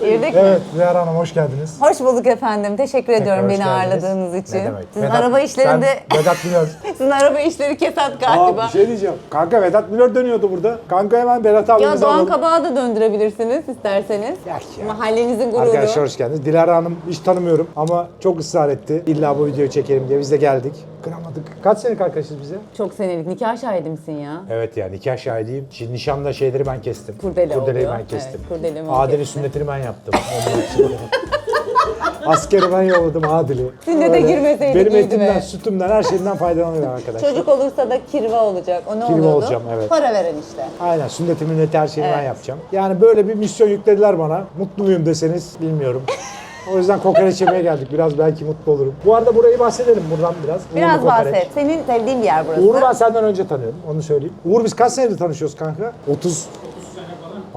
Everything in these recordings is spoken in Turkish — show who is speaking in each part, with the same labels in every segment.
Speaker 1: Girdik mi?
Speaker 2: Evet Zehra Hanım hoş geldiniz.
Speaker 1: Hoş bulduk efendim. Teşekkür ediyorum beni
Speaker 2: geldiniz.
Speaker 1: ağırladığınız için.
Speaker 2: Ne demek?
Speaker 1: Sizin
Speaker 2: Vedat-
Speaker 1: araba işlerinde
Speaker 2: Ben Vedat Milor.
Speaker 1: sizin araba işleri kesat
Speaker 2: Aa,
Speaker 1: galiba.
Speaker 2: bir şey diyeceğim. Kanka Vedat Milor dönüyordu burada. Kanka hemen Berat
Speaker 1: Ya
Speaker 2: abimizi
Speaker 1: Doğan
Speaker 2: alalım.
Speaker 1: Kabağı da döndürebilirsiniz isterseniz.
Speaker 2: Yak ya.
Speaker 1: Mahallenizin gururu.
Speaker 2: Arkadaşlar hoş geldiniz. Dilara Hanım hiç tanımıyorum ama çok ısrar etti. İlla bu videoyu çekelim diye biz de geldik. Kıramadık. Kaç senelik arkadaşız bize?
Speaker 1: Çok senelik nikah şahidi misin ya?
Speaker 2: Evet ya nikah şahidiyim. Şimdi nişanda şeyleri ben kestim.
Speaker 1: Kurdele
Speaker 2: Kurdeleyi
Speaker 1: oluyor.
Speaker 2: ben kestim.
Speaker 1: Evet, kurdelemi
Speaker 2: Adil'in
Speaker 1: kestim.
Speaker 2: sünnetini ben yaptım. Askeri ben yolladım Adil'i.
Speaker 1: Sünnete
Speaker 2: Öyle.
Speaker 1: girmeseydik
Speaker 2: Benim
Speaker 1: iyiydi
Speaker 2: etimden,
Speaker 1: be.
Speaker 2: sütümden, her şeyimden faydalanıyor arkadaşlar.
Speaker 1: Çocuk olursa da kirve olacak. O ne
Speaker 2: Kirve
Speaker 1: olurdu?
Speaker 2: olacağım, evet.
Speaker 1: Para veren işte.
Speaker 2: Aynen sünnet münneti her şeyi ben
Speaker 1: Evet.
Speaker 2: yapacağım. Yani böyle bir misyon yüklediler bana. Mutlu muyum deseniz bilmiyorum. o yüzden kokoreç yemeye geldik. Biraz belki mutlu olurum. Bu arada burayı bahsedelim buradan biraz.
Speaker 1: Biraz
Speaker 2: kokoreç.
Speaker 1: bahset. Senin sevdiğin bir yer burası.
Speaker 2: Uğur'u ben senden önce tanıyorum. Onu söyleyeyim. Uğur biz kaç senedir tanışıyoruz kanka? 30.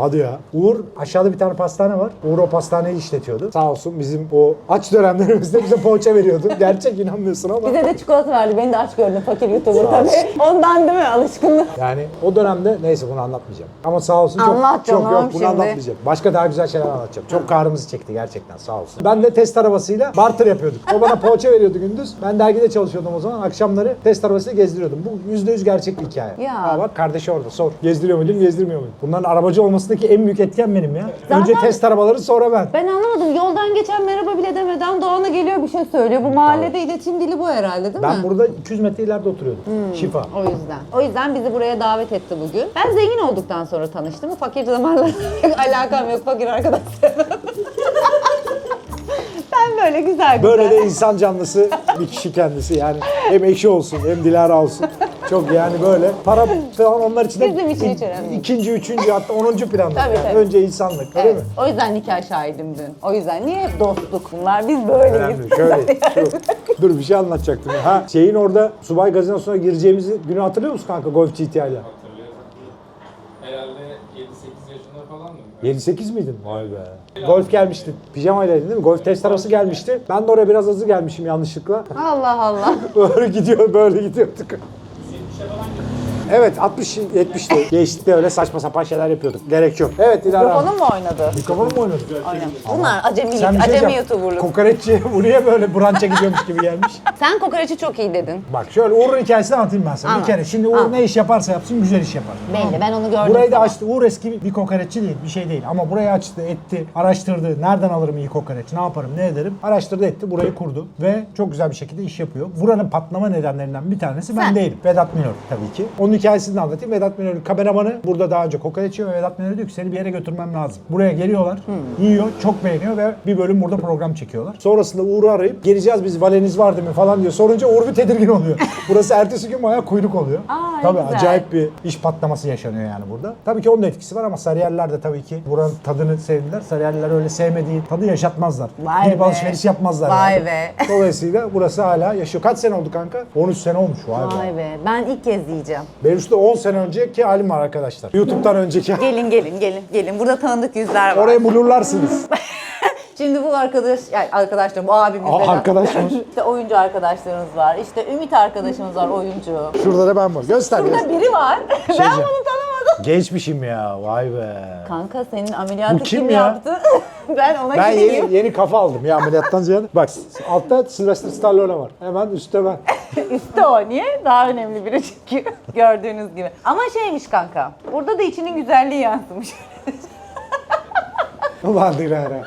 Speaker 2: Hadi ya. Uğur aşağıda bir tane pastane var. Uğur o pastaneyi işletiyordu. Sağ olsun bizim o aç dönemlerimizde bize poğaça veriyordu. Gerçek inanmıyorsun ama.
Speaker 1: Bize de çikolata verdi. Beni de aç gördü fakir YouTuber tabii. Ondan değil mi alışkınlık?
Speaker 2: Yani o dönemde neyse bunu anlatmayacağım. Ama sağ olsun çok,
Speaker 1: Anlat
Speaker 2: çok
Speaker 1: canım
Speaker 2: yok bunu
Speaker 1: şimdi.
Speaker 2: anlatmayacağım. Başka daha güzel şeyler anlatacağım. Çok kahrımızı çekti gerçekten sağ olsun. Ben de test arabasıyla barter yapıyorduk. O bana poğaça veriyordu gündüz. Ben dergide çalışıyordum o zaman. Akşamları test arabasıyla gezdiriyordum. Bu yüzde yüz gerçek bir hikaye.
Speaker 1: Ya.
Speaker 2: Ha bak kardeşi orada sor. Gezdiriyor muydum gezdirmiyor muydum? Bunların arabacı olmasındaki en büyük etken benim ya.
Speaker 1: Zaten-
Speaker 2: Önce test arabaları sonra ben.
Speaker 1: Ben anlamadım. Yoldan geçen merhaba bile demeden Doğan'a geliyor bir şey söylüyor. Bu mahallede iletişim dili bu herhalde değil
Speaker 2: Ben
Speaker 1: mi?
Speaker 2: burada 200 metre ileride oturuyordum. Şifa.
Speaker 1: O yüzden. O yüzden bizi buraya davet etti bugün. Ben zengin olduktan sonra tanıştım. Fakir zamanla alakam yok. Fakir arkadaşlarım. ben böyle güzel güzel.
Speaker 2: Böyle de insan canlısı bir kişi kendisi yani hem eşi olsun hem Dilara olsun. Çok yani böyle para falan onlar için de
Speaker 1: Bizim için hiç önemli değil.
Speaker 2: ikinci, üçüncü hatta onuncu planda.
Speaker 1: Tabii,
Speaker 2: yani.
Speaker 1: tabii.
Speaker 2: Önce insanlık öyle
Speaker 1: Evet.
Speaker 2: mi?
Speaker 1: O yüzden nikah şahidim dün. O yüzden niye hep dostluk bunlar? Biz böyleyiz.
Speaker 2: Önemli. Şöyle. Şu. Dur bir şey anlatacaktım. Ha şeyin orada subay gazinosu'na gireceğimizi günü hatırlıyor musun kanka Golf GTI ile?
Speaker 3: Hatırlıyorum. Herhalde 7-8 yaşında falan mı?
Speaker 2: 7-8 miydin? Vay be. Golf gelmişti. Pijamaylaydın değil mi? Golf test arabası gelmişti. Ben de oraya biraz hızlı gelmişim yanlışlıkla.
Speaker 1: Allah Allah.
Speaker 2: Böyle gidiyor, böyle gidiyorduk. Se lo van a Evet 60 70'te geçti öyle saçma sapan şeyler yapıyorduk. Gerek yok. Evet Dilara.
Speaker 1: Mikrofonu mu oynadı?
Speaker 2: Mikrofonu mu oynadın?
Speaker 1: Aynen. Bunlar acemilik,
Speaker 2: Sen bir şey
Speaker 1: acemi.
Speaker 2: Kokoreççi buraya böyle brança gidiyormuş gibi gelmiş.
Speaker 1: Sen kokoreçi çok iyi dedin.
Speaker 2: Bak şöyle Uğur'un hikayesini anlatayım ben sana.
Speaker 1: Anlat.
Speaker 2: Bir kere şimdi Uğur
Speaker 1: Anlat.
Speaker 2: ne iş yaparsa yapsın güzel iş yapar.
Speaker 1: Belli ben onu gördüm.
Speaker 2: Burayı da açtı. Uğur eski bir kokoreççi değil, bir şey değil. Ama burayı açtı, etti, araştırdı. Nereden alırım iyi kokoreç, ne yaparım, ne ederim? Araştırdı, etti, burayı kurdu. Ve çok güzel bir şekilde iş yapıyor. Buranın patlama nedenlerinden bir tanesi ben
Speaker 1: Sen.
Speaker 2: değilim. Vedat Minor tabii ki. Onun hikayesini de anlatayım. Vedat Minor'un kameramanı burada daha önce kokoreç yiyor ve Vedat Minor diyor ki seni bir yere götürmem lazım. Buraya geliyorlar,
Speaker 1: Hmm.
Speaker 2: yiyor, çok beğeniyor ve bir bölüm burada program çekiyorlar. Sonrasında Uğur'u arayıp geleceğiz biz valeniz var değil mi falan diyor. Sorunca Uğur bir tedirgin oluyor. Burası ertesi gün bayağı kuyruk oluyor.
Speaker 1: Aa,
Speaker 2: tabii
Speaker 1: güzel.
Speaker 2: acayip bir iş patlaması yaşanıyor yani burada. Tabii ki onun da etkisi var ama Sarıyerliler de tabii ki buranın tadını sevdiler. Sarıyerliler öyle sevmediği tadı yaşatmazlar.
Speaker 1: Vay
Speaker 2: Gidip
Speaker 1: be.
Speaker 2: alışveriş yapmazlar.
Speaker 1: Vay
Speaker 2: yani.
Speaker 1: be.
Speaker 2: Dolayısıyla burası hala yaşıyor. Kaç sene oldu kanka? 13 sene olmuş. Vay be.
Speaker 1: Vay be ben ilk kez yiyeceğim.
Speaker 2: Benim üstüne 10 sene önceki halim var arkadaşlar. YouTube'dan önceki.
Speaker 1: Gelin gelin gelin gelin. Burada tanıdık yüzler var.
Speaker 2: Oraya bulurlarsınız.
Speaker 1: Şimdi bu arkadaş, yani arkadaşlar bu abimiz
Speaker 2: Aa,
Speaker 1: de-
Speaker 2: arkadaş mı?
Speaker 1: İşte oyuncu arkadaşlarımız var. İşte Ümit arkadaşımız var oyuncu.
Speaker 2: Şurada da ben var. Göster.
Speaker 1: Burada
Speaker 2: göster.
Speaker 1: biri var. ben
Speaker 2: diyeceğim.
Speaker 1: bunu tanımadım.
Speaker 2: Gençmişim ya. Vay be.
Speaker 1: Kanka senin ameliyatı
Speaker 2: Bu kim
Speaker 1: kim,
Speaker 2: ya?
Speaker 1: yaptı? ben ona
Speaker 2: Ben
Speaker 1: gideyim.
Speaker 2: yeni, yeni kafa aldım ya ameliyattan ziyade. Bak altta Sylvester Stallone var. Hemen üstte ben.
Speaker 1: Üstte o. Niye? Daha önemli biri çünkü. Gördüğünüz gibi. Ama şeymiş kanka. Burada da içinin güzelliği yansımış.
Speaker 2: Ulan Dilara.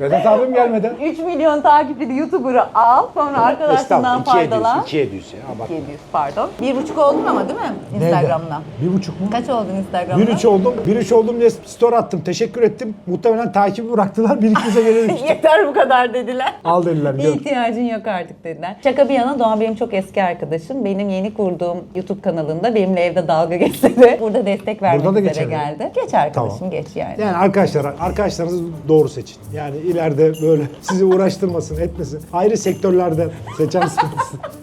Speaker 2: Vedat abim gelmeden.
Speaker 1: 3 milyon takipçili YouTuber'ı al. Sonra arkadaşından faydalan.
Speaker 2: İki ediyorsun ya. Bak.
Speaker 1: 700 pardon. Bir buçuk oldun ama değil mi? Instagram'da.
Speaker 2: Bir buçuk mu?
Speaker 1: Kaç oldun Instagram'da?
Speaker 2: Bir üç oldum. Bir üç oldum diye story attım. Teşekkür ettim. Muhtemelen takibi bıraktılar. Bir ikimize düştü.
Speaker 1: Yeter bu kadar dediler.
Speaker 2: Al dediler. Gör.
Speaker 1: İhtiyacın yok artık dediler. Şaka bir yana Doğan benim çok eski arkadaşım. Benim yeni kurduğum YouTube kanalında benimle evde dalga de burada destek vermek
Speaker 2: Burada da
Speaker 1: üzere
Speaker 2: geçelim.
Speaker 1: geldi. Geç arkadaşım
Speaker 2: Tamam.
Speaker 1: geç yani.
Speaker 2: Yani arkadaşlar, arkadaşlarınızı doğru seçin. Yani ileride böyle sizi uğraştırmasın, etmesin. Ayrı sektörlerden seçersiniz.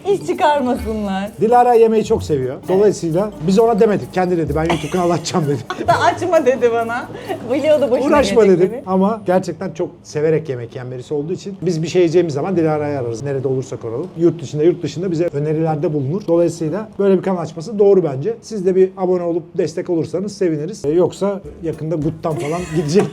Speaker 1: İş çıkarmasınlar.
Speaker 2: Dilara yemeği çok seviyor. Dolayısıyla biz ona demedik. Kendi dedi ben YouTube kanalı açacağım dedi.
Speaker 1: Da açma dedi bana. Biliyordu başına
Speaker 2: Uğraşma dedim
Speaker 1: gelecekleri.
Speaker 2: ama gerçekten çok severek yemek yiyen birisi olduğu için biz bir şey yiyeceğimiz zaman Dilara'yı ararız. Nerede olursak olalım. Yurt dışında yurt dışında bize önerilerde bulunur. Dolayısıyla böyle bir kanal açması doğru bence. Siz de bir abone olup destek olursanız seviniriz. Ee, Yoksa yakında Gut'tan falan gidecek.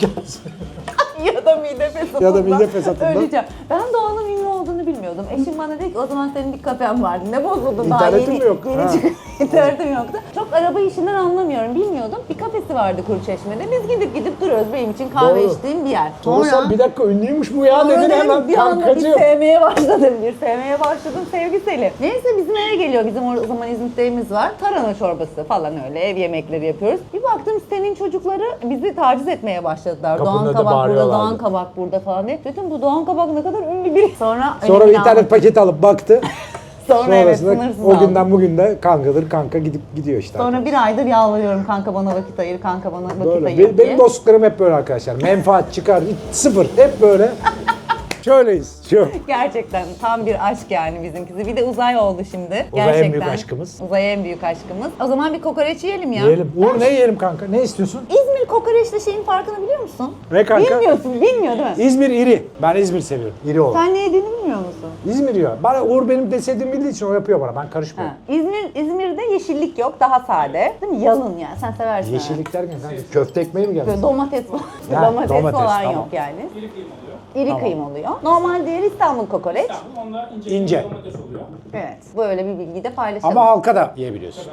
Speaker 1: Mide fesatından.
Speaker 2: Ya da mide fesatından.
Speaker 1: Öleceğim. Ben Doğan'ın ünlü olduğunu bilmiyordum. Eşim bana dedi ki o zaman senin bir kafen vardı. Ne bozuldu daha
Speaker 2: İnternetin
Speaker 1: yeni.
Speaker 2: mi yok?
Speaker 1: Yeni
Speaker 2: Ha.
Speaker 1: çık- İnternetim yoktu. Çok araba işinden anlamıyorum. Bilmiyordum. Bir kafesi vardı Kuruçeşme'de. Biz gidip gidip duruyoruz. Benim için kahve
Speaker 2: Doğru.
Speaker 1: içtiğim bir yer.
Speaker 2: Sonra sen bir dakika ünlüymüş bu ya
Speaker 1: Sonra
Speaker 2: dedin
Speaker 1: dedim,
Speaker 2: hemen
Speaker 1: bir anda bir
Speaker 2: kankacığım.
Speaker 1: sevmeye başladım. Bir sevmeye başladım sevgiseli. Neyse bizim eve geliyor. Bizim o zaman İzmit'te evimiz var. Tarhana çorbası falan öyle ev yemekleri yapıyoruz. Bir baktım sitenin çocukları bizi taciz etmeye başladılar.
Speaker 2: Kapının
Speaker 1: Doğan
Speaker 2: önünde
Speaker 1: Kabak burada,
Speaker 2: bağırıyorlardı.
Speaker 1: Doğan Kabak burada falan diye. Dedim bu Doğan Kabak ne kadar ünlü biri. Sonra
Speaker 2: Sonra
Speaker 1: öyle
Speaker 2: bir internet paketi alıp baktı.
Speaker 1: Sonra evet
Speaker 2: Sonrasında
Speaker 1: sınırsız
Speaker 2: o
Speaker 1: aldım.
Speaker 2: günden bugün de kankadır kanka gidip gidiyor işte.
Speaker 1: Sonra bir aydır yalvarıyorum kanka bana vakit ayır, kanka bana vakit
Speaker 2: Böyle.
Speaker 1: ayır
Speaker 2: Benim,
Speaker 1: diye.
Speaker 2: benim dostluklarım hep böyle arkadaşlar. Menfaat çıkar hiç sıfır. Hep böyle. Şöyleyiz. Şu.
Speaker 1: Gerçekten tam bir aşk yani bizimkisi. Bir de uzay oldu şimdi.
Speaker 2: Uzay en
Speaker 1: Gerçekten.
Speaker 2: büyük aşkımız.
Speaker 1: Uzay en büyük aşkımız. O zaman bir kokoreç yiyelim ya.
Speaker 2: Yiyelim. Uğur ne yiyelim kanka? Ne istiyorsun?
Speaker 1: İzmir kokoreçli şeyin farkını biliyor musun?
Speaker 2: Ne kanka?
Speaker 1: Bilmiyorsun, bilmiyor değil mi?
Speaker 2: İzmir iri. Ben İzmir seviyorum. İri olan.
Speaker 1: Sen ne yediğini bilmiyor musun?
Speaker 2: İzmir yiyor. Bana Uğur benim de sevdiğimi bildiği için o yapıyor bana. Ben
Speaker 1: Ha.
Speaker 2: karışmıyorum.
Speaker 1: İzmir, İzmir'de yeşillik yok, daha sade. Değil mi? Yalın yani, sen seversin. ha.
Speaker 2: Yeşillik derken kanka köfte ekmeği mi geldi?
Speaker 1: Böyle domates,
Speaker 2: Ha,
Speaker 1: domates,
Speaker 2: domates,
Speaker 1: falan
Speaker 2: tamam.
Speaker 1: yok yani.
Speaker 3: İri kıyım oluyor.
Speaker 1: İri kıyım oluyor. Normal diğeri İstanbul kokoreç.
Speaker 3: Tamam onda ince,
Speaker 2: İnce.
Speaker 3: domates oluyor.
Speaker 1: Evet. Böyle bir bilgi de paylaşalım.
Speaker 2: Ama halka da yiyebiliyorsun.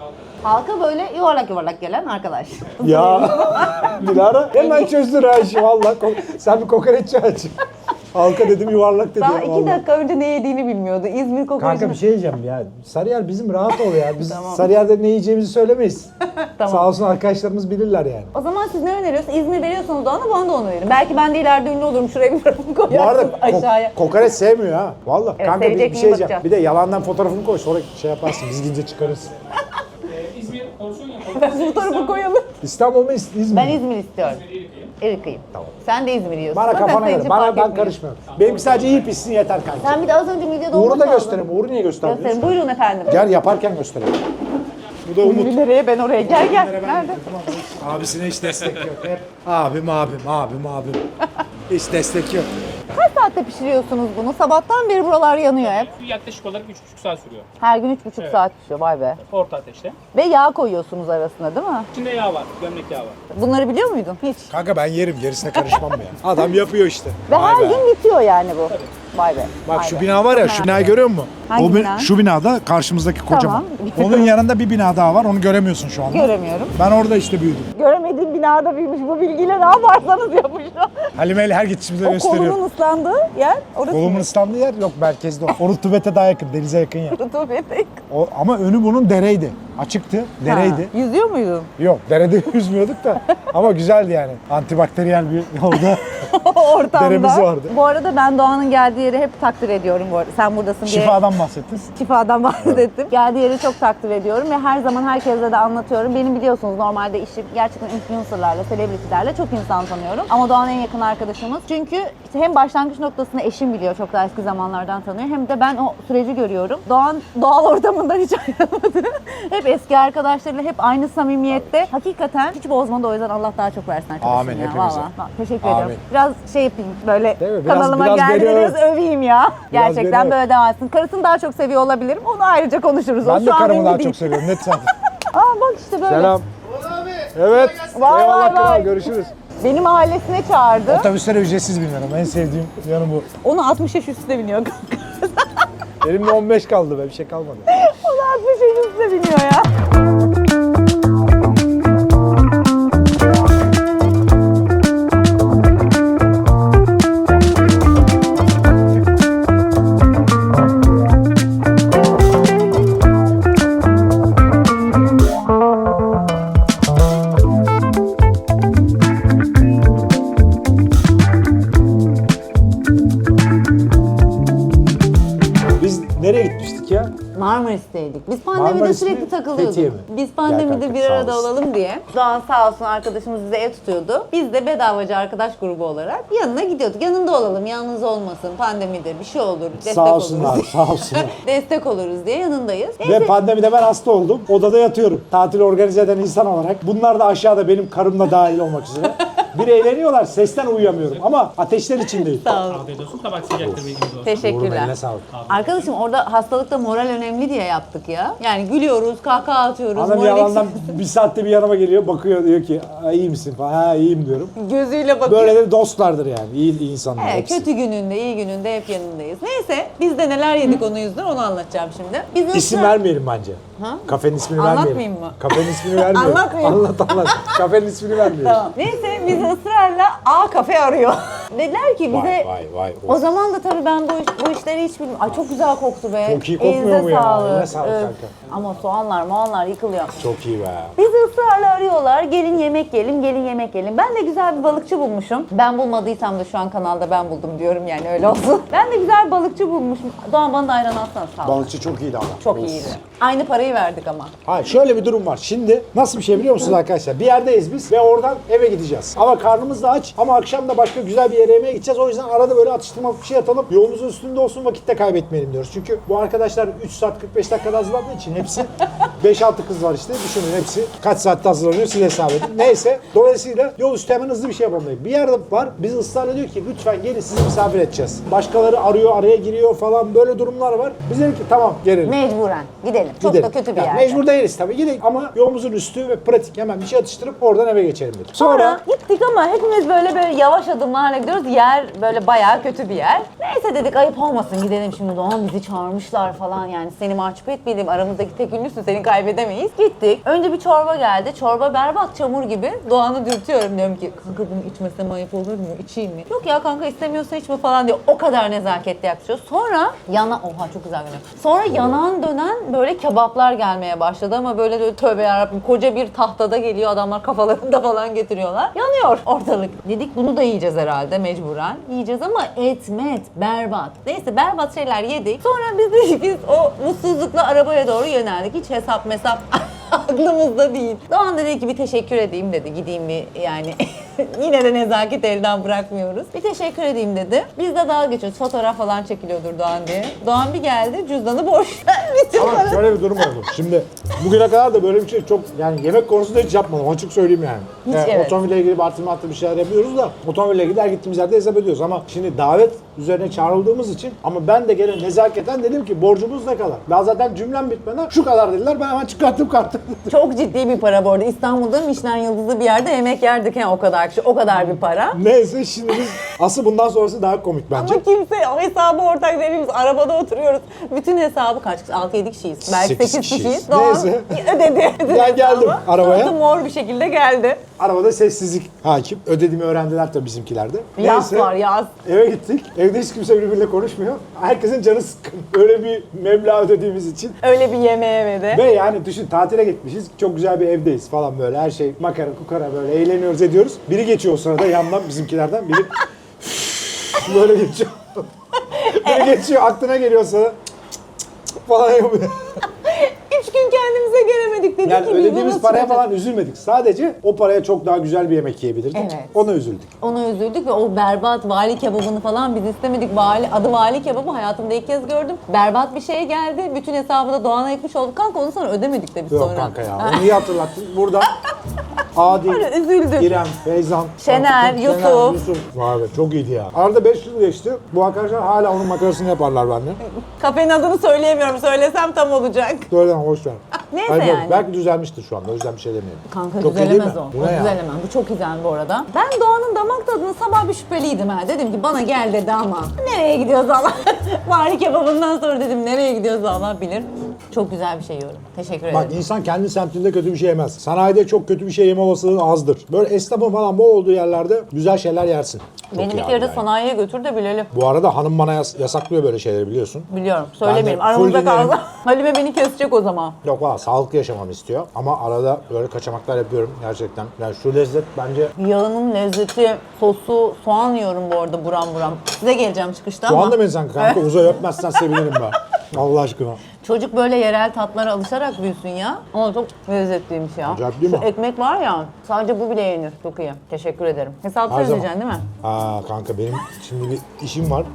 Speaker 1: Halka böyle yuvarlak yuvarlak gelen arkadaş.
Speaker 2: Ya Dilara hemen çözdün ha işi valla. Ko- Sen bir kokoreççi aç. Halka dedim yuvarlak dedi.
Speaker 1: Daha iki
Speaker 2: vallahi.
Speaker 1: dakika önce ne yediğini bilmiyordu. İzmir kokoreçini...
Speaker 2: Kanka bir şey diyeceğim ya. Sarıyer bizim rahat ol ya. Biz
Speaker 1: Tamam.
Speaker 2: Sarıyer'de ne yiyeceğimizi söylemeyiz.
Speaker 1: Tamam.
Speaker 2: Sağ olsun arkadaşlarımız bilirler yani.
Speaker 1: O zaman siz ne öneriyorsunuz? İzmir veriyorsanız Doğan'a bana da onu verin. Belki ben de ileride ünlü olurum. Şuraya bir fotoğrafımı
Speaker 2: Bu arada
Speaker 1: koyarsınız
Speaker 2: ko-
Speaker 1: aşağıya.
Speaker 2: kokoreç sevmiyor ha. Valla.
Speaker 1: Evet,
Speaker 2: Kanka bir,
Speaker 1: sevecek
Speaker 2: bir
Speaker 1: miyim
Speaker 2: şey diyeceğim.
Speaker 1: bakacağız.
Speaker 2: Bir de yalandan fotoğrafını koy sonra şey yaparsın. Biz gidince çıkarız.
Speaker 3: Ee, İzmir porsiyon yapalım.
Speaker 1: Fotoğrafı koyalım.
Speaker 2: İstanbul mu İz- İzmir
Speaker 1: Ben
Speaker 2: mi?
Speaker 1: İzmir istiyorum.
Speaker 3: İri kıyım.
Speaker 2: Tamam.
Speaker 1: Sen de İzmir yiyorsun.
Speaker 2: Bana kafana
Speaker 1: senin
Speaker 2: göre.
Speaker 1: için
Speaker 2: Bana
Speaker 1: fark
Speaker 2: ben
Speaker 1: etmiyor.
Speaker 2: karışmıyorum. Benimki sadece iyi pişsin yeter kanka.
Speaker 1: Sen bir de az önce midye dolma
Speaker 2: Uğur'u da
Speaker 1: çaldın.
Speaker 2: göstereyim. Uğur'u niye göstermiyorsun?
Speaker 1: Gösterin. Buyurun efendim.
Speaker 2: Gel yaparken göstereyim. Bu da Umut.
Speaker 1: Nereye ben oraya. Gel gel. Nerede?
Speaker 2: Abisine hiç destek yok. Hep abim abim abim abim. Hiç destek yok.
Speaker 1: Kaç saatte pişiriyorsunuz bunu? Sabahtan beri buralar yanıyor hep.
Speaker 3: Yaklaşık olarak 3,5 saat sürüyor.
Speaker 1: Her gün 3,5 saat pişiyor. Vay be.
Speaker 3: Orta ateşte.
Speaker 1: Ve yağ koyuyorsunuz arasına değil mi?
Speaker 3: İçinde yağ var. Gömlek yağı var.
Speaker 1: Bunları biliyor muydun? Hiç.
Speaker 2: Kanka ben yerim gerisine karışmam ya. Adam yapıyor işte.
Speaker 1: Ve
Speaker 2: Vay
Speaker 1: her
Speaker 2: be.
Speaker 1: gün bitiyor yani bu. Vay be.
Speaker 2: Bak
Speaker 1: vay
Speaker 2: şu
Speaker 1: be.
Speaker 2: bina var ya, şu binayı görüyor musun?
Speaker 1: Hangi
Speaker 2: o bi-
Speaker 1: bina?
Speaker 2: Şu binada karşımızdaki kocaman.
Speaker 1: Tamam.
Speaker 2: Onun yanında bir bina daha var, onu göremiyorsun şu anda.
Speaker 1: Göremiyorum.
Speaker 2: Ben orada işte büyüdüm.
Speaker 1: Göremediğim binada büyümüş bu bilgiyle ne yaparsanız yapın.
Speaker 2: Halime ile her gitişimizde
Speaker 1: O
Speaker 2: gösteriyor.
Speaker 1: kolunun ıslandığı yer orası.
Speaker 2: Kolumun ıslandığı yer yok merkezde o. O rutubete daha yakın, denize yakın yer.
Speaker 1: Rutubete.
Speaker 2: O, ama önü bunun dereydi. Açıktı, dereydi.
Speaker 1: Ha, Yüzüyor muydun?
Speaker 2: Yok, derede yüzmüyorduk da. ama güzeldi yani. Antibakteriyel bir orada
Speaker 1: Ortamda.
Speaker 2: Deremiz vardı.
Speaker 1: Bu arada ben Doğan'ın geldiği yeri hep takdir ediyorum bu arada. Sen buradasın diye.
Speaker 2: şifadan
Speaker 1: Şifadan bahsettim. Geldiği yeri çok takdir ediyorum ve her zaman herkese de anlatıyorum. Benim biliyorsunuz normalde işim gerçekten influencerlarla, celebrity'lerle çok insan tanıyorum. Ama Doğan en yakın arkadaşımız. Çünkü işte hem başlangıç noktasını eşim biliyor, çok daha eski zamanlardan tanıyor. Hem de ben o süreci görüyorum. Doğan doğal ortamından hiç ayrılmadı. hep eski arkadaşlarıyla hep aynı samimiyette. Hakikaten hiç bozmadı o yüzden Allah daha çok versin arkadaşım
Speaker 2: Amin,
Speaker 1: ya.
Speaker 2: hepimize.
Speaker 1: Vallahi. Teşekkür
Speaker 2: Amin.
Speaker 1: ediyorum. Biraz şey yapayım böyle?
Speaker 2: Biraz-
Speaker 1: kanalıma
Speaker 2: biraz
Speaker 1: geldi
Speaker 2: beni
Speaker 1: biraz
Speaker 2: öv.
Speaker 1: öveyim ya.
Speaker 2: Biraz
Speaker 1: Gerçekten böyle devam etsin. Karısını daha çok seviyor olabilirim. Onu ayrıca konuşuruz. o
Speaker 2: Ben de
Speaker 1: şu an
Speaker 2: karımı daha
Speaker 1: değil.
Speaker 2: çok seviyorum. Net zaten.
Speaker 1: Aa bak işte böyle.
Speaker 2: Selam. Evet.
Speaker 1: Vay,
Speaker 2: Eyvallah
Speaker 1: vay,
Speaker 2: kral.
Speaker 1: vay.
Speaker 2: Görüşürüz.
Speaker 1: Beni mahallesine çağırdı.
Speaker 2: Otobüslere ücretsiz biniyorum. En sevdiğim yanı bu.
Speaker 1: Onu 60 yaş üstüne biniyor.
Speaker 2: Elimde 15 kaldı be. Bir şey kalmadı.
Speaker 1: Onu 60 yaş üstüne biniyor ya.
Speaker 2: Gitmiştik ya?
Speaker 1: Marmaris'teydik. Biz pandemide
Speaker 2: Marmaris mi,
Speaker 1: sürekli takılıyorduk.
Speaker 2: Fethiye mi?
Speaker 1: Biz pandemide
Speaker 2: kanka,
Speaker 1: bir
Speaker 2: sağ
Speaker 1: arada olalım diye. Doğan sağ olsun arkadaşımız bize ev tutuyordu. Biz de bedavacı arkadaş grubu olarak yanına gidiyorduk. Yanında olalım, yalnız olmasın. Pandemidir, bir şey olur. Destek
Speaker 2: Sağ olsunlar,
Speaker 1: oluruz.
Speaker 2: sağ olsunlar.
Speaker 1: Destek oluruz diye yanındayız.
Speaker 2: Ve
Speaker 1: Neyse,
Speaker 2: pandemide ben hasta oldum. Odada yatıyorum. Tatil organize eden insan olarak. Bunlar da aşağıda benim karımla dahil olmak üzere. Bir eğleniyorlar. Sesten uyuyamıyorum. Ama ateşler içindeyim.
Speaker 1: Sağ olun.
Speaker 3: Afiyet olsun. Tabak sıcaktır bilginiz olsun.
Speaker 2: Uğur'um
Speaker 1: Teşekkürler.
Speaker 2: eline sağlık.
Speaker 1: Arkadaşım orada hastalıkta moral önemli diye yaptık ya. Yani gülüyoruz, kahkaha atıyoruz.
Speaker 2: Adam
Speaker 1: moral
Speaker 2: yalandan
Speaker 1: eksik-
Speaker 2: bir saatte bir yanıma geliyor. Bakıyor diyor ki "Aa, iyi misin falan. Ha iyiyim diyorum.
Speaker 1: Gözüyle bakıyor.
Speaker 2: Böyle de dostlardır yani. İyi, insanlar
Speaker 1: Evet,
Speaker 2: hepsi.
Speaker 1: kötü gününde, iyi gününde hep yanındayız. Neyse, biz de neler yedik onun yüzünden onu anlatacağım şimdi. Biz
Speaker 2: İsim
Speaker 1: ısrar-
Speaker 2: vermeyelim bence.
Speaker 1: Ha?
Speaker 2: Kafenin ismini
Speaker 1: Anlatmayayım
Speaker 2: vermeyelim.
Speaker 1: mı?
Speaker 2: Kafenin ismini vermeyelim.
Speaker 1: Anlatmayayım.
Speaker 2: Anlat anlat. Kafenin ismini vermeyelim.
Speaker 1: Tamam. Neyse bizi ısrarla A kafe arıyor. Dediler ki bize
Speaker 2: Vay vay vay.
Speaker 1: o zaman da tabii ben bu, iş- bu işleri hiç bilmiyorum. Ay çok güzel koktu be.
Speaker 2: Çok iyi kokmuyor mu ya? Eline sağlık
Speaker 1: Evet.
Speaker 2: kanka.
Speaker 1: Ama soğanlar moğanlar yıkılıyor.
Speaker 2: Çok iyi be.
Speaker 1: Bizi ısrarla arıyorlar. Gelin yemek yiyelim, gelin yemek yiyelim. Ben de güzel bir balıkçı bulmuşum. Ben bulmadıysam da şu an kanalda ben buldum diyorum yani öyle olsun. Ben de güzel bir balıkçı bulmuşum. Doğan bana da ayran alsana sağ ol.
Speaker 2: Balıkçı çok iyiydi ama.
Speaker 1: Çok
Speaker 2: Of.
Speaker 1: iyiydi. Aynı parayı verdik ama.
Speaker 2: Hayır şöyle bir durum var. Şimdi nasıl bir şey biliyor musunuz arkadaşlar? Bir yerdeyiz biz ve oradan eve gideceğiz. Ama karnımız da aç ama akşam da başka güzel bir yere yemeğe gideceğiz. O yüzden arada böyle atıştırmalık bir şey atalım. Yolumuzun üstünde olsun vakitte kaybetmeyelim diyoruz. Çünkü bu arkadaşlar 3 saat 45 dakikada hazırlandığı için hepsi 5-6 kız var işte. Düşünün hepsi kaç saatte hazırlanıyor siz hesap edin. Neyse dolayısıyla yol üstü hemen hızlı bir şey yapalım dedik. Bir yerde var biz ısrar ediyor ki lütfen gelin sizi misafir edeceğiz. Başkaları arıyor araya giriyor falan böyle durumlar var. Biz dedik ki tamam gelelim.
Speaker 1: Mecburen gidelim. Çok
Speaker 2: Gidelim.
Speaker 1: da kötü bir
Speaker 2: Ya
Speaker 1: yer.
Speaker 2: Mecbur değiliz tabii. Gidelim ama yolumuzun üstü ve pratik hemen bir şey atıştırıp oradan eve geçelim dedik.
Speaker 1: Sonra gittik ama hepimiz böyle böyle yavaş adımlarla gidiyoruz. Yer böyle bayağı kötü bir yer. Neyse dedik ayıp olmasın gidelim şimdi Doğan bizi çağırmışlar falan yani seni mahcup etmeyelim aramızdaki tek ünlüsün seni kaybedemeyiz. Gittik. Önce bir çorba geldi. Çorba berbat çamur gibi. Doğan'ı dürtüyorum diyorum ki kanka bunu içmesem ayıp olur mu? İçeyim mi? Yok ya kanka istemiyorsa içme falan diyor. O kadar nezaketli yaklaşıyor. Sonra yana oha çok güzel görünüyor. Sonra yanan dönen böyle kebaplar gelmeye başladı ama böyle, böyle tövbe yarabbim koca bir tahtada geliyor adamlar kafalarında falan getiriyorlar. Yanıyor ortalık. Dedik bunu da yiyeceğiz herhalde mecburen. Yiyeceğiz ama et met berbat. Neyse berbat şeyler yedik. Sonra biz de biz o mutsuzlukla arabaya doğru yöneldik. Hiç hesap mesap aklımızda değil. Doğan dedi ki bir teşekkür edeyim dedi. Gideyim bir yani yine de nezaket elden bırakmıyoruz. Bir teşekkür edeyim dedi. Biz de dalga geçiyoruz. Fotoğraf falan çekiliyordur Doğan diye. Doğan bir geldi cüzdanı boş. Bütün
Speaker 2: Ama
Speaker 1: para-
Speaker 2: şöyle bir durum oldu. Şimdi bugüne kadar da böyle bir şey çok yani yemek konusunda hiç yapmadım. Açık söyleyeyim yani.
Speaker 1: Hiç,
Speaker 2: Evet,
Speaker 1: evet.
Speaker 2: Otomobille ilgili artı matı bir şeyler yapıyoruz da otomobille ilgili her gittiğimiz yerde hesap ediyoruz. Ama şimdi davet üzerine çağrıldığımız için ama ben de gene nezaketen dedim ki borcumuz ne kadar? Daha zaten cümlem bitmeden şu kadar dediler. Ben hemen çıkarttım kartı.
Speaker 1: Çok ciddi bir para bu arada. İstanbul'da Michelin yıldızlı bir yerde yemek yerdik. Yani o kadar kişi, o kadar bir para.
Speaker 2: Neyse şimdi biz asıl bundan sonrası daha komik bence.
Speaker 1: Ama kimse o hesabı ortak değil. Biz arabada oturuyoruz. Bütün hesabı kaç kişi? 6-7 kişiyiz. Belki
Speaker 2: Sekiz
Speaker 1: 8
Speaker 2: kişiyiz.
Speaker 1: kişiyiz. Doğan
Speaker 2: Neyse.
Speaker 1: ödedi.
Speaker 2: Ben geldim
Speaker 1: hesabı.
Speaker 2: arabaya.
Speaker 1: Suratı mor bir şekilde geldi.
Speaker 2: Arabada sessizlik hakim. Ödediğimi öğrendiler tabii bizimkiler de.
Speaker 1: Yaz
Speaker 2: Neyse.
Speaker 1: var yaz.
Speaker 2: Eve gittik. Evde hiç kimse birbiriyle konuşmuyor. Herkesin canı sıkkın. Öyle bir meblağ ödediğimiz için.
Speaker 1: Öyle bir yemeğe ve de.
Speaker 2: Ve yani düşün tatile gitmişiz. Çok güzel bir evdeyiz falan böyle. Her şey makara kukara böyle eğleniyoruz ediyoruz. Biri geçiyor o sırada yandan bizimkilerden. Biri böyle geçiyor. biri geçiyor aklına geliyor sana falan yapıyor.
Speaker 1: Üç gün kendimize gelemedik dedik
Speaker 2: Yani
Speaker 1: ki
Speaker 2: ödediğimiz paraya falan üzülmedik. Sadece o paraya çok daha güzel bir yemek yiyebilirdik.
Speaker 1: Evet.
Speaker 2: Ona üzüldük.
Speaker 1: Ona üzüldük ve o berbat vali kebabını falan biz istemedik. Vali, adı vali kebabı hayatımda ilk kez gördüm. Berbat bir şey geldi. Bütün hesabı da Doğan'a yıkmış olduk. Kanka onu sonra ödemedik de biz
Speaker 2: Yok
Speaker 1: sonra.
Speaker 2: kanka ya. Onu iyi hatırlattın. Burada Adi,
Speaker 1: Öyle üzüldük.
Speaker 2: İrem, Feyzan,
Speaker 1: Şener, Yusuf.
Speaker 2: Yusuf. Vay be çok iyiydi ya. Arada 5 yıl geçti. Bu arkadaşlar hala onun makarasını yaparlar bende.
Speaker 1: Kafenin adını söyleyemiyorum. Söylesem tam olacak.
Speaker 2: Söyleme hoş ver.
Speaker 1: Neyse
Speaker 2: Hayır,
Speaker 1: yani.
Speaker 2: Belki düzelmiştir şu anda. O yüzden bir şey demeyelim.
Speaker 1: Kanka
Speaker 2: Çok iyi değil
Speaker 1: düzelemez
Speaker 2: mi?
Speaker 1: o.
Speaker 2: Bu ne ya?
Speaker 1: düzelemez. Bu çok güzel bu arada. Ben Doğan'ın damak tadını sabah bir şüpheliydim ha. Dedim ki bana gel dedi ama. Nereye gidiyoruz Allah? Vali kebabından sonra dedim nereye gidiyoruz Allah bilir. Çok güzel bir şey yiyorum. Teşekkür
Speaker 2: Bak
Speaker 1: ederim.
Speaker 2: insan kendi semtinde kötü bir şey yemez. Sanayide çok kötü bir şey yeme olasılığı azdır. Böyle esnafın falan bol olduğu yerlerde güzel şeyler yersin. Çok
Speaker 1: Beni bir kere de
Speaker 2: yani.
Speaker 1: sanayiye götür de bilelim.
Speaker 2: Bu arada hanım bana yas- yasaklıyor böyle şeyleri biliyorsun.
Speaker 1: Biliyorum. Söylemeyelim.
Speaker 2: full
Speaker 1: Aramızda
Speaker 2: dinlerim.
Speaker 1: kaldı. Halime beni kesecek o zaman.
Speaker 2: Yok valla sağlıklı yaşamamı istiyor. Ama arada böyle kaçamaklar yapıyorum gerçekten. Yani şu lezzet bence
Speaker 1: Yağının lezzeti, sosu, soğan yiyorum bu arada buram buram. Size geleceğim çıkışta ama.
Speaker 2: Soğan da mı insan kanka? Uzay öpmezsen sevinirim ben. Allah aşkına.
Speaker 1: Çocuk böyle yerel tatlara alışarak büyüsün ya. Ama çok lezzetliymiş ya.
Speaker 2: Acayip değil
Speaker 1: Şu
Speaker 2: mi?
Speaker 1: ekmek var ya, sadece bu bile yenir. Çok iyi. Teşekkür ederim. Hesap
Speaker 2: Her
Speaker 1: sen
Speaker 2: zaman.
Speaker 1: ödeyeceksin değil mi?
Speaker 2: Aa kanka benim şimdi bir işim var.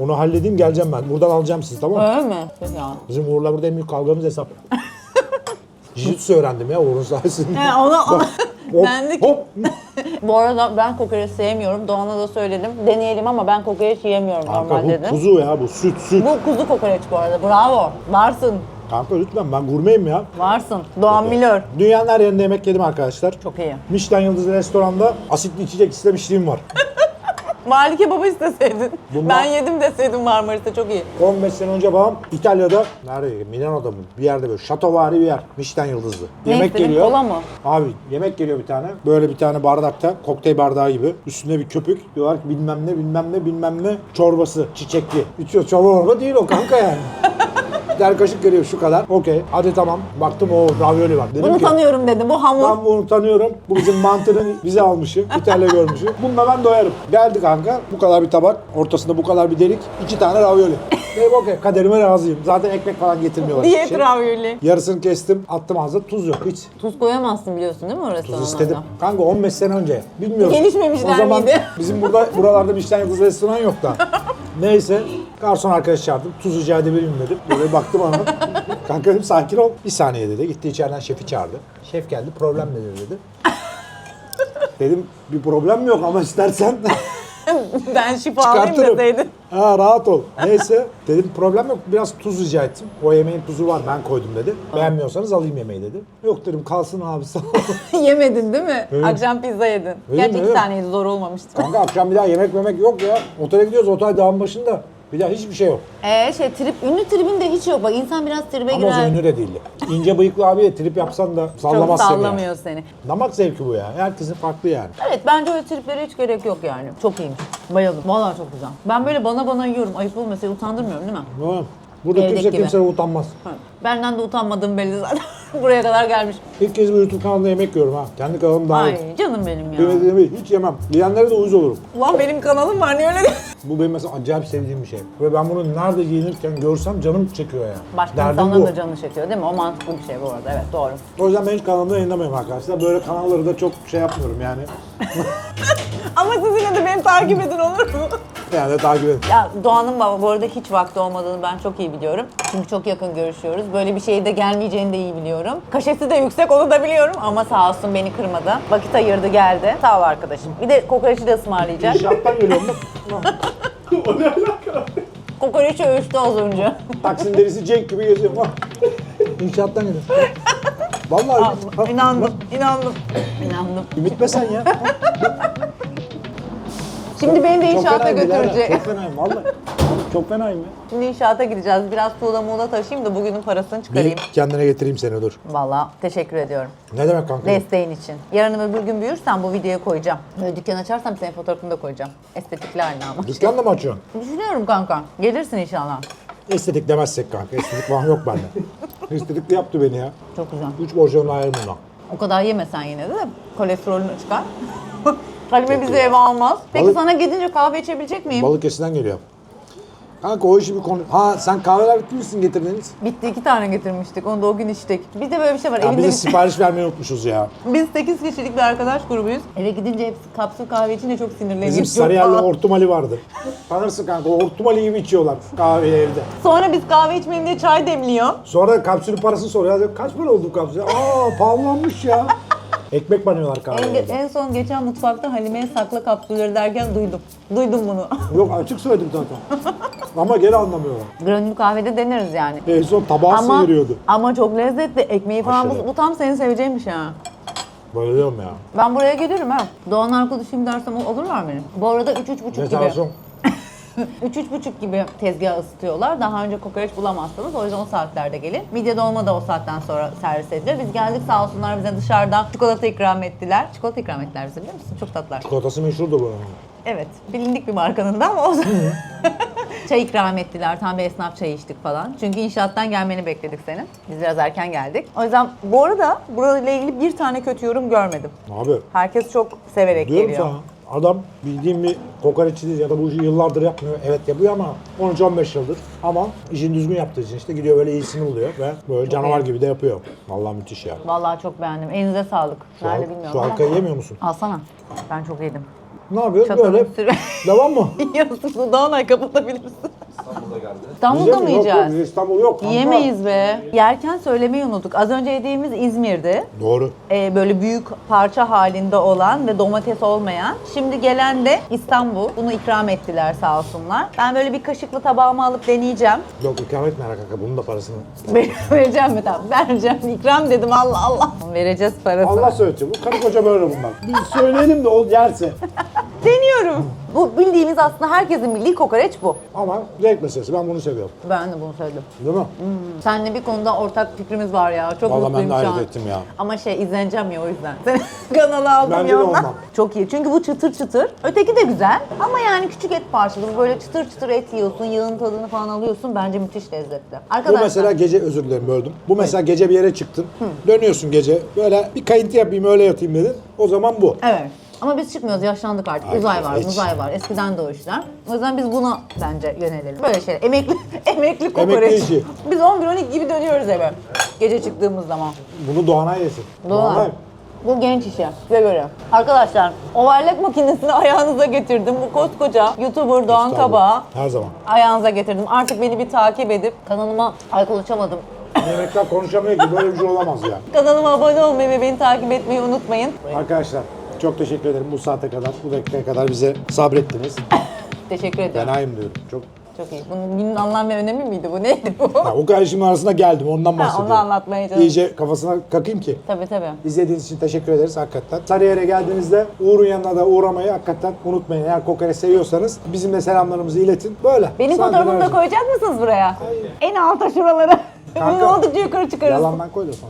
Speaker 2: Onu halledeyim geleceğim ben. Buradan alacağım sizi tamam mı?
Speaker 1: Öyle mi? Ya.
Speaker 2: Bizim Uğur'la burada en büyük kavgamız hesap. Jitsu öğrendim ya Uğur'un sayesinde.
Speaker 1: He, ona, ona...
Speaker 2: Hop,
Speaker 1: Benlik.
Speaker 2: hop.
Speaker 1: Bu arada ben kokoreç sevmiyorum. Doğan'a da söyledim. Deneyelim ama ben kokoreç yiyemiyorum
Speaker 2: Kanka
Speaker 1: normal
Speaker 2: bu kuzu ya bu süt süt.
Speaker 1: Bu kuzu kokoreç bu arada. Bravo. Varsın.
Speaker 2: Kanka lütfen ben gurmeyim ya.
Speaker 1: Varsın. Doğan biliyor.
Speaker 2: Dünyanın her yerinde yemek yedim arkadaşlar.
Speaker 1: Çok iyi.
Speaker 2: Michelin yıldızlı restoranda asitli içecek istemişliğim var.
Speaker 1: Mali kebabı isteseydin.
Speaker 2: Bundan-
Speaker 1: Ben yedim deseydin Marmaris'te çok iyi.
Speaker 2: 15 sene önce babam İtalya'da nerede? Milano'da mı? Bir yerde böyle şatovari bir yer. Michelin yıldızlı.
Speaker 1: Ne
Speaker 2: yemek
Speaker 1: istedin?
Speaker 2: geliyor.
Speaker 1: Kola mı?
Speaker 2: Abi yemek geliyor bir tane. Böyle bir tane bardakta kokteyl bardağı gibi. Üstünde bir köpük. Diyorlar ki bilmem ne bilmem ne bilmem ne çorbası çiçekli. İçiyor çorba morba değil o kanka yani. bir tane kaşık geliyor şu kadar. Okey hadi tamam. Baktım o ravioli var. Dedim
Speaker 1: Bunu
Speaker 2: ki,
Speaker 1: tanıyorum dedi. Bu hamur.
Speaker 2: ben bunu tanıyorum. Bu bizim mantının bize almışı. İtalya görmüşü. Bununla ben doyarım. Geldi kanka. Bu kadar bir tabak. Ortasında bu kadar bir delik. iki tane ravioli. Dedim okey kaderime razıyım. Zaten ekmek falan getirmiyorlar.
Speaker 1: Diyet
Speaker 2: şey.
Speaker 1: ravioli.
Speaker 2: Yarısını kestim. Attım ağzına. Tuz yok hiç.
Speaker 1: Tuz koyamazsın biliyorsun değil mi o
Speaker 2: Tuz istedim. Kanka 15 sene önce. Bilmiyorum.
Speaker 1: Gelişmemişler
Speaker 2: O zaman
Speaker 1: miydi?
Speaker 2: bizim burada buralarda Michelin yıldızlı restoran yok da. Neyse. Garson arkadaş çağırdım. Tuz rica edebilir miyim dedim. Böyle baktım ona. Kanka dedim sakin ol. Bir saniye dedi. Gitti içeriden şefi çağırdı. Şef geldi. Problem nedir dedi. dedim bir problem yok ama istersen
Speaker 1: ben şifa alayım
Speaker 2: çıkartırım.
Speaker 1: deseydin.
Speaker 2: Ha rahat ol. Neyse dedim problem yok. Biraz tuz rica ettim. O yemeğin tuzu var ben koydum dedi. Beğenmiyorsanız alayım yemeği dedi. Yok dedim kalsın abi sağ ol.
Speaker 1: Yemedin değil mi?
Speaker 2: Evet.
Speaker 1: Akşam pizza yedin. Gerçi
Speaker 2: mi?
Speaker 1: iki taneydi zor olmamıştı.
Speaker 2: Kanka akşam bir daha yemek memek yok ya. Otele gidiyoruz otel dağın başında. Bir daha hiçbir şey yok.
Speaker 1: Ee şey trip, ünlü tribin de hiç yok. Bak insan biraz tribe
Speaker 2: Ama o
Speaker 1: girer.
Speaker 2: ünlü de değildi. İnce bıyıklı abiye trip yapsan da
Speaker 1: Çok
Speaker 2: sallamaz seni.
Speaker 1: sallamıyor seni.
Speaker 2: Damak zevki bu ya. Herkesin farklı yani.
Speaker 1: Evet bence öyle triplere hiç gerek yok yani. Çok iyiymiş. Bayıldım. Vallahi çok güzel. Ben böyle bana bana yiyorum. Ayıp olmasaydı utandırmıyorum değil mi?
Speaker 2: Tamam. Burada
Speaker 1: Evdeki
Speaker 2: kimse
Speaker 1: gibi.
Speaker 2: utanmaz.
Speaker 1: Ha. Benden de utanmadığım belli zaten. Buraya kadar gelmiş.
Speaker 2: İlk kez bir YouTube kanalında yemek yiyorum ha. Kendi kanalım daha iyi.
Speaker 1: Ay canım benim ya.
Speaker 2: Yemeyi hiç yemem. Yiyenlere de uyuz olurum.
Speaker 1: Ulan benim kanalım var niye öyle?
Speaker 2: Bu benim mesela acayip sevdiğim bir şey. Ve ben bunu nerede giyinirken görsem canım çekiyor ya.
Speaker 1: Başka
Speaker 2: Derdim
Speaker 1: insanların
Speaker 2: bu.
Speaker 1: da canı çekiyor değil mi? O mantıklı bir şey bu arada. Evet doğru.
Speaker 2: O yüzden ben hiç kanalımda yayınlamıyorum arkadaşlar. Böyle kanalları da çok şey yapmıyorum yani.
Speaker 1: Ama siz yine de beni takip edin olur mu?
Speaker 2: Yani takip edin.
Speaker 1: Ya Doğan'ın baba bu arada hiç vakti olmadığını ben çok iyi biliyorum. Çünkü çok yakın görüşüyoruz. Böyle bir şeye de gelmeyeceğini de iyi biliyorum. Kaşesi de yüksek onu da biliyorum ama sağ olsun beni kırmadı. Vakit ayırdı geldi. Sağ ol arkadaşım. Bir de kokoreçi de ısmarlayacak.
Speaker 2: İnşaattan geliyorum da.
Speaker 1: Kokoreçi ölçtü az önce.
Speaker 2: Taksim derisi Cenk gibi geziyorum. ha. İnşaattan geliyorum. Vallahi
Speaker 1: Allah, inandım, inandım, inandım.
Speaker 2: Ümit be sen ya.
Speaker 1: Şimdi beni de inşaata
Speaker 2: fenayım Dilara,
Speaker 1: götürecek.
Speaker 2: Çok fenayım vallahi. Çok fenayım ya.
Speaker 1: Şimdi inşaata gideceğiz. Biraz tuğla muğla taşıyayım da bugünün parasını çıkarayım.
Speaker 2: Bir kendine getireyim seni dur.
Speaker 1: Vallahi teşekkür ediyorum.
Speaker 2: Ne demek kanka?
Speaker 1: Desteğin için. Yarın öbür gün büyürsen bu videoya koyacağım. Böyle dükkan açarsam senin fotoğrafını da koyacağım. Estetikli haline ama.
Speaker 2: Dükkan da mı açıyorsun?
Speaker 1: Düşünüyorum kanka. Gelirsin inşallah.
Speaker 2: Estetik demezsek kanka. Estetik falan yok bende. Estetikli yaptı beni ya.
Speaker 1: Çok güzel.
Speaker 2: Üç borcunu ayırım buna.
Speaker 1: O kadar yemesen yine de kolesterolünü çıkar. Halime bizi eve almaz. Peki
Speaker 2: Balık-
Speaker 1: sana gidince kahve içebilecek miyim?
Speaker 2: Balıkesir'den geliyor. Kanka o işi bir konu... Ha sen kahveler bitti misin getirdiniz?
Speaker 1: Bitti iki tane getirmiştik. Onu da o gün içtik. Bizde böyle bir şey var.
Speaker 2: Ya
Speaker 1: Evinde
Speaker 2: biz de
Speaker 1: biz,
Speaker 2: sipariş vermeyi unutmuşuz ya.
Speaker 1: biz 8 kişilik bir arkadaş grubuyuz. Eve gidince hepsi kapsül kahve içince çok sinirleniyor.
Speaker 2: Bizim
Speaker 1: Yok,
Speaker 2: Sarıyer'de
Speaker 1: aa.
Speaker 2: hortum Ali vardı. Tanırsın kanka o hortum Ali gibi içiyorlar kahveyi evde.
Speaker 1: Sonra biz kahve içmeyelim diye çay demliyor.
Speaker 2: Sonra kapsülün parasını soruyor. Diyor, Kaç para oldu bu kapsül? Aa pahalanmış ya. Ekmek banıyorlar
Speaker 1: En,
Speaker 2: kahveye.
Speaker 1: en son geçen mutfakta Halime'ye sakla kapsülleri derken duydum. Duydum bunu.
Speaker 2: Yok açık söyledim zaten. Ama geri anlamıyorlar.
Speaker 1: Granül kahvede deneriz yani.
Speaker 2: En son tabağı
Speaker 1: Ama,
Speaker 2: sıyırıyordu.
Speaker 1: ama çok lezzetli. Ekmeği falan
Speaker 2: Aşırı.
Speaker 1: bu, bu tam senin seveceğin bir şey ha.
Speaker 2: Bayılıyorum ya.
Speaker 1: Ben buraya gelirim ha. Doğan arkadaşım dersem olur mu benim? Bu arada 3-3,5 gibi.
Speaker 2: Rezervasyon.
Speaker 1: 3-3,5 gibi tezgah ısıtıyorlar. Daha önce kokoreç bulamazsanız o yüzden o saatlerde gelin. Midye dolma da o saatten sonra servis edilir. Biz geldik sağ olsunlar bize dışarıdan çikolata ikram ettiler. Çikolata ikram ettiler bize biliyor musun? Çok tatlılar.
Speaker 2: Çikolatası meşhurdu bu.
Speaker 1: Evet, bilindik bir markanın da ama o Çay ikram ettiler. Tam bir esnaf çayı içtik falan. Çünkü inşaattan gelmeni bekledik senin. Biz biraz erken geldik. O yüzden bu arada burayla ilgili bir tane kötü yorum görmedim.
Speaker 2: Abi
Speaker 1: Herkes çok severek
Speaker 2: diyorum
Speaker 1: geliyor.
Speaker 2: sana adam bildiğim bir kokoreççi değil ya da bu işi yıllardır yapmıyor. Evet yapıyor ama 13-15 yıldır. Ama işini düzgün yaptığı için işte gidiyor böyle iyisini buluyor ve böyle canavar gibi de yapıyor. Vallahi müthiş ya.
Speaker 1: Vallahi çok beğendim. Elinize sağlık.
Speaker 2: Şu,
Speaker 1: Nerede bilmiyorum
Speaker 2: şu
Speaker 1: ama.
Speaker 2: halkayı yemiyor musun?
Speaker 1: Alsana. Ben çok yedim.
Speaker 2: Ne
Speaker 1: Çatalım
Speaker 2: böyle? Devam mı?
Speaker 1: Yarısı dudağına kapatabilirsin. İstanbul'da mı
Speaker 2: Yok, yok,
Speaker 1: yiyeceğiz?
Speaker 2: biz İstanbul yok. kanka.
Speaker 1: Yiyemeyiz be. Yerken söylemeyi unuttuk. Az önce yediğimiz İzmir'di.
Speaker 2: Doğru.
Speaker 1: Ee, böyle büyük parça halinde olan ve domates olmayan. Şimdi gelen de İstanbul. Bunu ikram ettiler sağ olsunlar. Ben böyle bir kaşıklı tabağıma alıp deneyeceğim.
Speaker 2: Yok ikram etme kanka bunun da parasını.
Speaker 1: Vereceğim mi? Tamam vereceğim. İkram dedim Allah Allah. Vereceğiz parasını.
Speaker 2: Allah söyletiyor. Bu karı koca böyle bunlar. Bir söyleyelim de o yerse.
Speaker 1: Deniyorum. Bu bildiğimiz aslında herkesin bildiği kokoreç bu.
Speaker 2: Ama zevk meselesi. Ben bunu seviyorum.
Speaker 1: Ben de bunu söyledim.
Speaker 2: Değil mi?
Speaker 1: Seninle bir konuda ortak fikrimiz var ya. Çok
Speaker 2: Vallahi ben
Speaker 1: mutluyum
Speaker 2: de
Speaker 1: şu
Speaker 2: hayret
Speaker 1: an.
Speaker 2: ettim ya.
Speaker 1: Ama şey izleneceğim ya o yüzden. Seni kanala aldım
Speaker 2: Bence de
Speaker 1: ondan. Çok iyi. Çünkü bu çıtır çıtır. Öteki de güzel. Ama yani küçük et parçalı. Bu Böyle çıtır çıtır et yiyorsun. Yağın tadını falan alıyorsun. Bence müthiş lezzetli.
Speaker 2: Bu
Speaker 1: Arkadaşlar.
Speaker 2: mesela gece özür dilerim böldüm. Bu mesela gece bir yere çıktın. Dönüyorsun gece. Böyle bir kayıntı yapayım öyle yatayım dedin. O zaman bu.
Speaker 1: Evet. Ama biz çıkmıyoruz. Yaşlandık artık.
Speaker 2: Ay,
Speaker 1: uzay var,
Speaker 2: hiç.
Speaker 1: uzay var. Eskiden de o işler. O yüzden biz buna bence yönelelim. Böyle şeyler. Emekli, emekli kokoreç.
Speaker 2: İşi.
Speaker 1: Biz 11-12 gibi dönüyoruz eve. Gece çıktığımız zaman.
Speaker 2: Bunu Doğanay yesin.
Speaker 1: Doğanay. Bu genç işi. Size göre. Arkadaşlar, overlock makinesini ayağınıza getirdim. Bu koskoca YouTuber Doğan
Speaker 2: Estağfurullah.
Speaker 1: Kaba
Speaker 2: Her zaman.
Speaker 1: ayağınıza getirdim. Artık beni bir takip edip kanalıma ay konuşamadım.
Speaker 2: Yemekler konuşamıyor ki böyle bir şey olamaz ya.
Speaker 1: Kanalıma abone olmayı ve beni takip etmeyi unutmayın.
Speaker 2: Arkadaşlar çok teşekkür ederim bu saate kadar, bu dakikaya kadar bize sabrettiniz.
Speaker 1: Teşekkür
Speaker 2: Ben
Speaker 1: ediyorum.
Speaker 2: ayım diyorum. Çok
Speaker 1: Çok iyi. Bunun günün anlam ve önemi miydi bu? Neydi bu?
Speaker 2: Ya, o kardeşimin arasında geldim ondan bahsediyorum.
Speaker 1: anlatmaya çalıştım.
Speaker 2: İyice kafasına kakayım ki.
Speaker 1: Tabii tabii.
Speaker 2: İzlediğiniz için teşekkür ederiz hakikaten. Sarıyer'e geldiğinizde Uğur'un yanına da uğramayı hakikaten unutmayın. Eğer kokoreç seviyorsanız bizim de selamlarımızı iletin. Böyle.
Speaker 1: Benim
Speaker 2: Sadece
Speaker 1: fotoğrafımı da koyacak mısınız buraya? En alta şuralara.
Speaker 2: Kanka.
Speaker 1: Ünlü oldukça yukarı çıkarız.
Speaker 2: Yalandan koy da işte.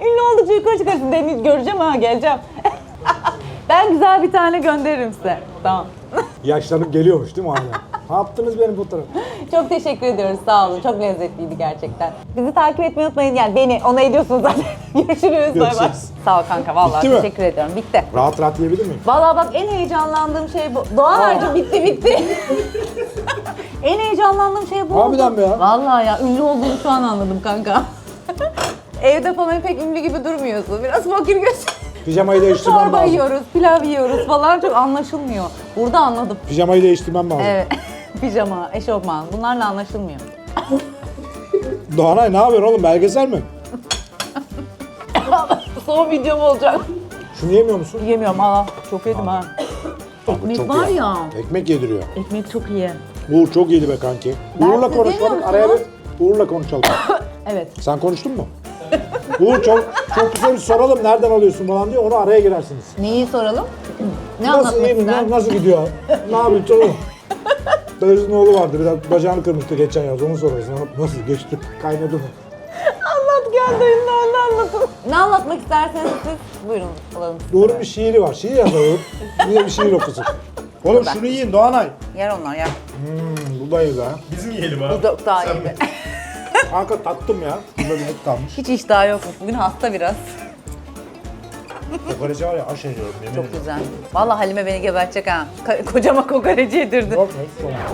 Speaker 1: Ünlü oldukça yukarı çıkarız. Deniz göreceğim ha geleceğim. ben güzel bir tane gönderirim size. Tamam.
Speaker 2: Yaşlanıp geliyormuş değil mi hala? ne yaptınız benim fotoğrafı?
Speaker 1: Çok teşekkür ediyoruz. Sağ olun. Çok lezzetliydi gerçekten. Bizi takip etmeyi unutmayın. Yani beni ona ediyorsunuz zaten. Görüşürüz. Bay bay.
Speaker 2: Görüşürüz.
Speaker 1: Sağ ol kanka. Vallahi
Speaker 2: Bitti mi?
Speaker 1: teşekkür ediyorum. Bitti.
Speaker 2: Rahat rahat yiyebilir miyim?
Speaker 1: Vallahi bak en heyecanlandığım şey bu. Doğan harcı bitti bitti. en heyecanlandığım şey bu
Speaker 2: Harbiden
Speaker 1: oldu.
Speaker 2: mi ya?
Speaker 1: Vallahi ya ünlü olduğunu şu an anladım kanka. Evde falan pek ünlü gibi durmuyorsun. Biraz fakir göz.
Speaker 2: Pijamayı değiştirmem
Speaker 1: Çorba
Speaker 2: lazım.
Speaker 1: yiyoruz, pilav yiyoruz falan çok anlaşılmıyor. Burada anladım.
Speaker 2: Pijamayı değiştirmem lazım.
Speaker 1: Evet. Pijama, eşofman bunlarla anlaşılmıyor.
Speaker 2: Doğanay ne yapıyorsun oğlum? Belgesel mi?
Speaker 1: Son videom olacak.
Speaker 2: Şunu yemiyor musun?
Speaker 1: Yemiyorum aa çok yedim ha. Ekmek
Speaker 2: Çok
Speaker 1: var
Speaker 2: iyi.
Speaker 1: ya.
Speaker 2: Ekmek yediriyor.
Speaker 1: Ekmek çok iyi.
Speaker 2: Uğur çok iyiydi be kanki.
Speaker 1: Ben
Speaker 2: Uğur'la
Speaker 1: siz
Speaker 2: konuşmadık.
Speaker 1: yemiyor
Speaker 2: Araya bir
Speaker 1: musunuz?
Speaker 2: Uğur'la konuşalım.
Speaker 1: Evet.
Speaker 2: Sen konuştun mu? Uğur çok, çok güzel bir soralım nereden alıyorsun falan diye onu araya girersiniz.
Speaker 1: Neyi soralım? Ne
Speaker 2: Nasıl
Speaker 1: anlatmak
Speaker 2: iyi mi?
Speaker 1: ister?
Speaker 2: Na- Nasıl gidiyor? ne yapıyorsun oğlum? Dayısının oğlu vardı biraz bacağını kırmıştı geçen yaz onu sorarsın. Nasıl geçti? Kaynadı mı?
Speaker 1: Anlat gel dayımla onu anlatın. Ne anlatmak isterseniz siz buyurun alalım.
Speaker 2: Uğur'un bir şiiri var. Şiir Uğur. Bir de bir şiir okusun. Oğlum şunu yiyin Doğanay.
Speaker 1: Yer onlar yer.
Speaker 2: Hmm, bu da iyi be.
Speaker 3: Bizim yiyelim
Speaker 1: Bu da daha iyi.
Speaker 2: Kanka tattım ya. Burada bir kalmış.
Speaker 1: Hiç iştahı yokmuş. Bugün hasta biraz.
Speaker 2: Kokoreci var ya aş ediyorum yemin
Speaker 1: Çok güzel. Vallahi Halime beni gebertecek ha. Ka- kocama kokoreci yedirdi.
Speaker 2: Yok,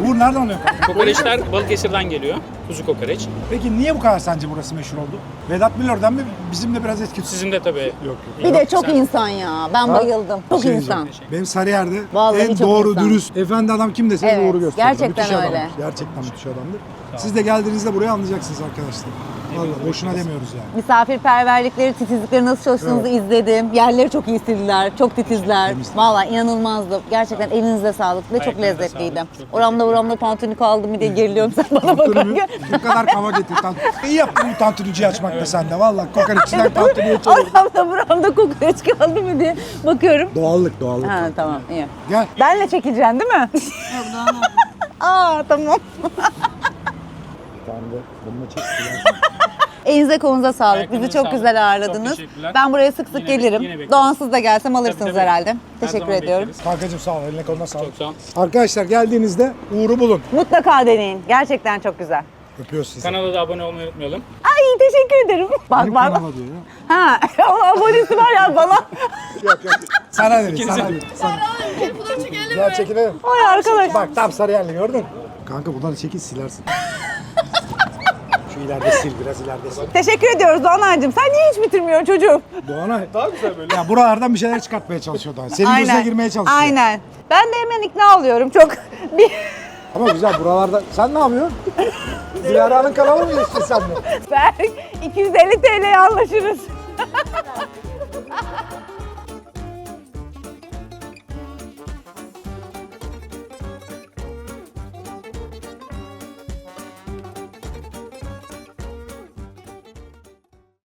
Speaker 2: Uğur nereden alıyor kanka?
Speaker 3: Kokoreçler Balıkesir'den geliyor. Kuzu kokoreç.
Speaker 2: Peki niye bu kadar sence burası meşhur oldu? Vedat Milor'dan mı bizim de biraz etkisi?
Speaker 3: Sizin de tabii.
Speaker 2: Yok
Speaker 1: Bir de çok insan ya. Ben bayıldım. Çok
Speaker 2: Şey
Speaker 1: insan.
Speaker 2: diyeceğim, Benim Sarıyer'de
Speaker 1: Vallahi
Speaker 2: en
Speaker 1: çok
Speaker 2: doğru,
Speaker 1: insan.
Speaker 2: dürüst, efendi adam kim deseniz
Speaker 1: Evet,
Speaker 2: Uğur'u gösteriyor.
Speaker 1: gerçekten
Speaker 2: müthiş
Speaker 1: öyle.
Speaker 2: Adamdır. Gerçekten müthiş adamdır. Siz de geldiğinizde buraya anlayacaksınız arkadaşlar. Vallahi boşuna demiyoruz yani.
Speaker 1: Misafirperverlikleri, titizlikleri nasıl çalıştığınızı izledim. Yerleri çok iyi sildiler, çok titizler. Vallahi inanılmazdı. Gerçekten elinize sağlık ve çok
Speaker 3: Ayaklarınıza
Speaker 1: lezzetliydi.
Speaker 3: sağlık, çok
Speaker 1: Oramda buramda tantuni kaldı mı diye geriliyorum sen bana bakarken.
Speaker 2: bu kadar kava getir. İyi yaptın bu tantuniciyi açmakta sen de. Vallahi kokoreççiden tantuniye çevir.
Speaker 1: Oramda buramda kokoreç kaldı mı diye bakıyorum.
Speaker 2: Doğallık doğallık.
Speaker 1: Ha tamam iyi.
Speaker 2: Gel.
Speaker 1: Benle çekeceksin değil mi? Aa tamam.
Speaker 2: Tane de bununla çek.
Speaker 1: Elinize kolunuza sağlık. Bizi çok
Speaker 3: sağlık.
Speaker 1: güzel ağırladınız.
Speaker 3: Çok teşekkürler.
Speaker 1: Ben buraya sık sık
Speaker 3: Yine
Speaker 1: gelirim.
Speaker 3: yine bekleriz.
Speaker 1: Doğansız da gelsem alırsınız
Speaker 3: Tabii, tabii.
Speaker 1: herhalde.
Speaker 3: Her
Speaker 1: Teşekkür
Speaker 3: zaman
Speaker 1: ediyorum.
Speaker 3: bekleriz.
Speaker 2: Kankacığım sağ ol. Eline koluna sağlık.
Speaker 3: Çok sağ ol.
Speaker 2: Arkadaşlar geldiğinizde Uğur'u bulun.
Speaker 1: Mutlaka deneyin. Gerçekten çok güzel.
Speaker 2: Öpüyoruz sizi.
Speaker 3: Kanala da abone olmayı unutmayalım.
Speaker 1: Ay teşekkür ederim. Bak bak.
Speaker 2: kanala diyor ya.
Speaker 1: Ha, o abonesi var ya bana.
Speaker 2: Yok yok. Sana dedi, sana dedi. Sana. Gel çekilelim.
Speaker 1: Ay arkadaş.
Speaker 2: Bak tam Sarıyer'li gördün. Kanka buradan çekil silersin. İleride sil biraz ileride sil.
Speaker 1: Teşekkür ediyoruz Doğanay'cığım. Sen niye hiç bitirmiyorsun çocuğum?
Speaker 2: Doğanay. Daha güzel böyle. Ya buralardan bir şeyler çıkartmaya çalışıyor Doğanay. Senin gözüne girmeye çalışıyor.
Speaker 1: Aynen. Ben de hemen ikna oluyorum. Çok bir
Speaker 2: Ama güzel buralarda. Sen ne yapıyorsun? Dilara'nın kanalı mı geçtin sen de?
Speaker 1: Berk 250 TL'ye anlaşırız.